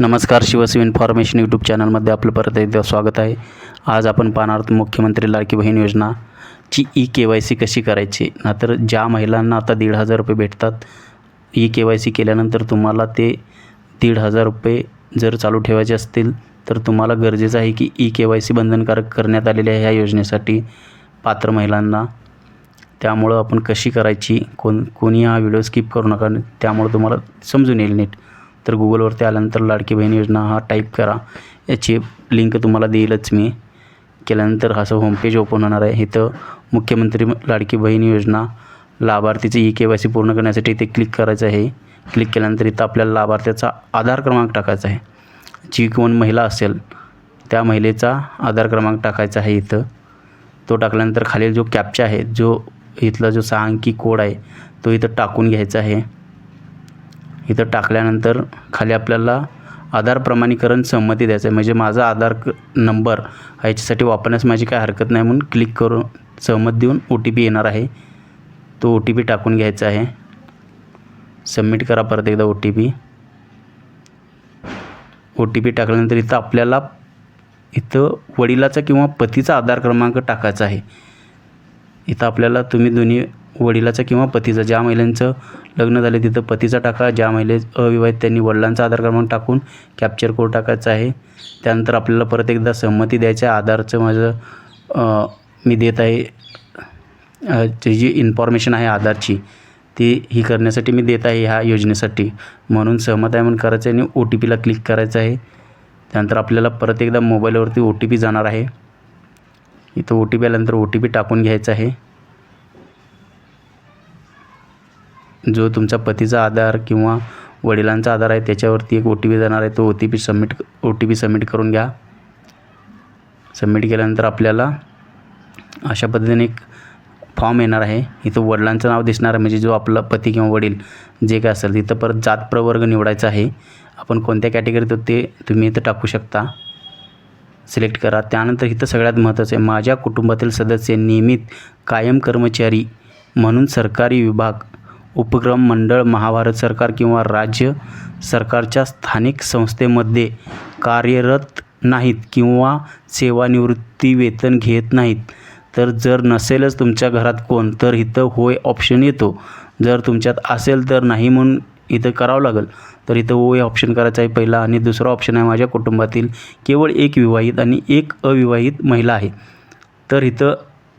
नमस्कार Shiv Sena information YouTube चॅनलमध्ये आपलं परत एकदा स्वागत आहे. आज आपण पाहणार मुख्यमंत्री लाडकी बहीण योजनाची ई के वाय सी कशी करायची? नाहीतर ज्या महिलांना आता दीड हजार रुपये भेटतात ई के वाय सी केल्यानंतर तुम्हाला ते दीड हजार रुपये जर चालू ठेवायचे असतील तर तुम्हाला गरजेचं आहे की ई के वाय सी बंधनकारक करण्यात आलेले आहे ह्या योजनेसाठी पात्र महिलांना. त्यामुळं आपण कशी करायची? कोण कोणी हा व्हिडिओ स्किप करू नका. त्यामुळं तुम्हाला समजून येईल नीट. तर गुगलवरती आल्यानंतर लाडकी बहीण योजना हा टाईप करा. याची लिंक तुम्हाला देईलच मी. केल्यानंतर असं होमपेज ओपन होणार आहे. इथं मुख्यमंत्री लाडकी बहीण योजना लाभार्थीचे ई के वाय सी पूर्ण करण्यासाठी इथे क्लिक करायचं आहे. क्लिक केल्यानंतर इथं आपल्याला लाभार्थ्याचा आधार क्रमांक टाकायचा आहे. जी कोण महिला असेल त्या महिलेचा आधार क्रमांक टाकायचा आहे इथं. तो टाकल्यानंतर खालील जो कॅप्चा आहे जो इथला जो सहा अंकी कोड आहे तो इथं टाकून घ्यायचा आहे. इथं टाकल्यानंतर खाली आपल्याला आधार प्रमाणीकरण संमती द्यायचं आहे. म्हणजे माझा आधार क नंबर ह्याच्यासाठी वापरण्यास माझी काय हरकत नाही म्हणून क्लिक करून सहमत देऊन ओ टी पी येणार आहे. तो ओ टी पी टाकून घ्यायचा आहे. सबमिट करा परत एकदा O T P O T P टाकल्यानंतर इथं आपल्याला इथं वडिलाचा किंवा पतीचा आधार क्रमांक टाकायचा आहे. इथं आपल्याला तुम्ही दोन्ही वडिलाचा किंवा पतीचा. ज्या महिलांचं लग्न झाले तिथं पतीचा टाका ज्या महिले अविवाहित त्यांनी वडिलांचा आधार क्रमांक टाकून कॅप्चर कोड टाकायचा आहे. त्यानंतर आपल्याला परत एकदा संमती द्यायचं आहे. आधारचं माझं मी देत आहे. जी इन्फॉर्मेशन आहे आधारची ती ही करण्यासाठी मी देत आहे ह्या योजनेसाठी. म्हणून सहमत आहे म्हणून करायचं आहे आणि ओ टी पीला क्लिक करायचं आहे. त्यानंतर आपल्याला परत एकदा मोबाईलवरती ओ टी पी जाणार आहे. इथं ओ टी पी आल्यानंतर ओ टी पी टाकून घ्यायचा आहे. जो तुमचा पतीचा आधार किंवा वडिलांचा आधार आहे त्याच्यावरती एक ओ टी पी जाणार आहे तो O T P submit O T P submit करून घ्या. सबमिट केल्यानंतर आपल्याला अशा पद्धतीने एक फॉर्म येणार आहे. इथं वडिलांचं नाव दिसणार आहे म्हणजे जो आपला पती किंवा वडील जे काय असेल तिथं परत जात प्रवर्ग निवडायचा आहे. आपण कोणत्या कॅटेगरीत ते तुम्ही इथं टाकू शकता. सिलेक्ट करा. त्यानंतर इथं सगळ्यात महत्त्वाचं आहे माझ्या कुटुंबातील सदस्य नियमित कायम कर्मचारी म्हणून सरकारी विभाग उपक्रम मंडळ महाभारत सरकार किंवा राज्य सरकारच्या स्थानिक संस्थेमध्ये कार्यरत नाहीत किंवा सेवानिवृत्ती वेतन घेत नाहीत. तर जर नसेलच तुमच्या घरात कोण तर इथं होय ऑप्शन येतो. जर तुमच्यात असेल तर नाही म्हणून इथं करावं लागेल. तर इथं होय ऑप्शन करायचा आहे पहिला आणि दुसरा ऑप्शन आहे माझ्या कुटुंबातील केवळ एक विवाहित आणि एक अविवाहित महिला आहे. तर इथं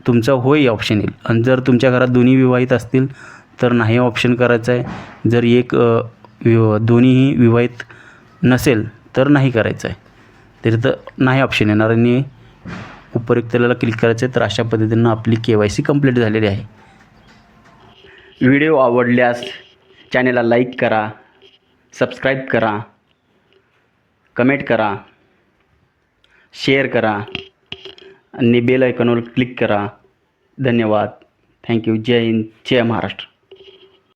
तुमचा होय ऑप्शन येईल. आणि जर तुमच्या घरात दोन्ही विवाहित असतील तर नाही ऑप्शन करायचं आहे. जर एक वि विव दोन्हीही विवाहित नसेल तर नाही करायचं आहे. तर इथं नाही ऑप्शन येणार आणि उपयुक्तला क्लिक करायचं आहे तर अशा पद्धतीनं आपली के वाय सी कंप्लीट झालेली आहे. व्हिडिओ आवडल्यास चॅनेलला लाईक करा सबस्क्राईब करा कमेंट करा शेअर करा आणि बेल आयकॉनवर क्लिक करा. धन्यवाद. थँक्यू जय हिंद जय महाराष्ट्र.